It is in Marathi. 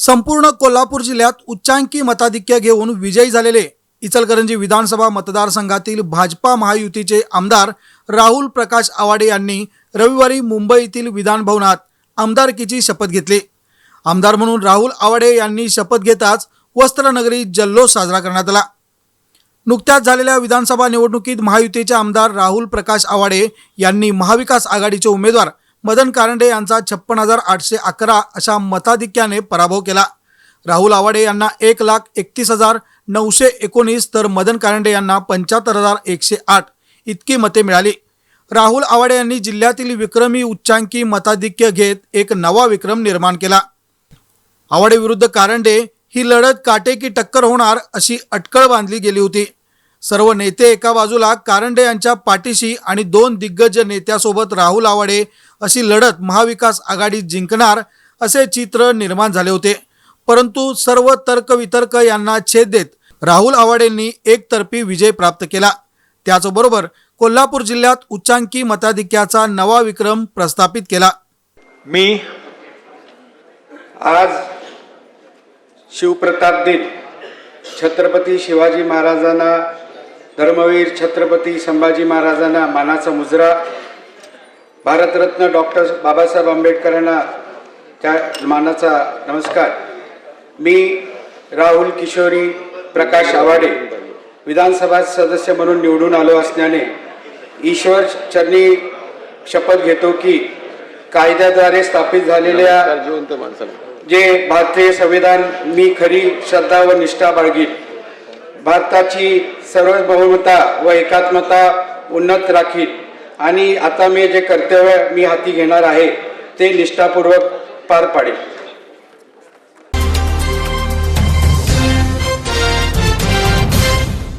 संपूर्ण कोल्हापूर जिल्ह्यात उच्चांकी मताधिक्य घेऊन विजयी झालेले इचलकरंजी विधानसभा मतदारसंघातील भाजपा महायुतीचे आमदार राहुल प्रकाश आवाडे यांनी रविवारी मुंबईतील विधानभवनात आमदारकीची शपथ घेतली. आमदार म्हणून राहुल आवाडे यांनी शपथ घेताच वस्त्रनगरी जल्लोष साजरा करण्यात आला. नुकत्याच झालेल्या विधानसभा निवडणुकीत महायुतीचे आमदार राहुल प्रकाश आवाडे यांनी महाविकास आघाडीचे उमेदवार मदन कारंडे यांचा छप्पन हजार आठशे अकरा अशा मताधिक्याने पराभव केला. राहुल आवाडे यांना एक लाख एकतीस हजार नऊशे एकोणीस तर मदन कारंडे यांना पंच्याहत्तर हजार एकशे आठ इतकी मते मिळाली. राहुल आवाडे यांनी जिल्ह्यातील विक्रमी उच्चांकी मताधिक्य घेत एक नवा विक्रम निर्माण केला. आवाडे विरुद्ध कारंडे ही लढत काटेकी टक्कर होणार अशी अटकळ बांधली गेली होती. सर्व नेते एका बाजूला कारंडे यांच्या पाठीशी आणि दोन दिग्गज नेत्यासोबत राहुल आवाडे अशी लढत महाविकास आघाडी जिंकणार असे चित्र निर्माण झाले होते. परंतु सर्व तर्कवितर्क यांना छेद देत राहुल आवाडेंनी एकतर्फी विजय प्राप्त केला. त्याचबरोबर कोल्हापूर जिल्ह्यात उच्चांकी मताधिक्याचा नवा विक्रम प्रस्थापित केला. मी आज शिवप्रताप दिन छत्रपती शिवाजी महाराजांना धर्मवीर छत्रपती संभाजी महाराजांना मानाचा मुजरा. भारतरत्न डॉक्टर बाबासाहेब आंबेडकरांना त्या मानाचा नमस्कार. मी राहुल किशोरी प्रकाश आवाडे विधानसभा सदस्य म्हणून निवडून आलो असल्याने ईश्वर चरणी शपथ घेतो की कायद्याद्वारे स्थापित झालेल्या जे भारतीय संविधान मी खरी श्रद्धा व निष्ठा बाळगीन. भारताची सार्वभौमता व एकात्मता उन्नत राखील आणि आता मी जे कर्तव्य मी हाती घेणार आहे ते निष्ठापूर्वक पार पाडेल.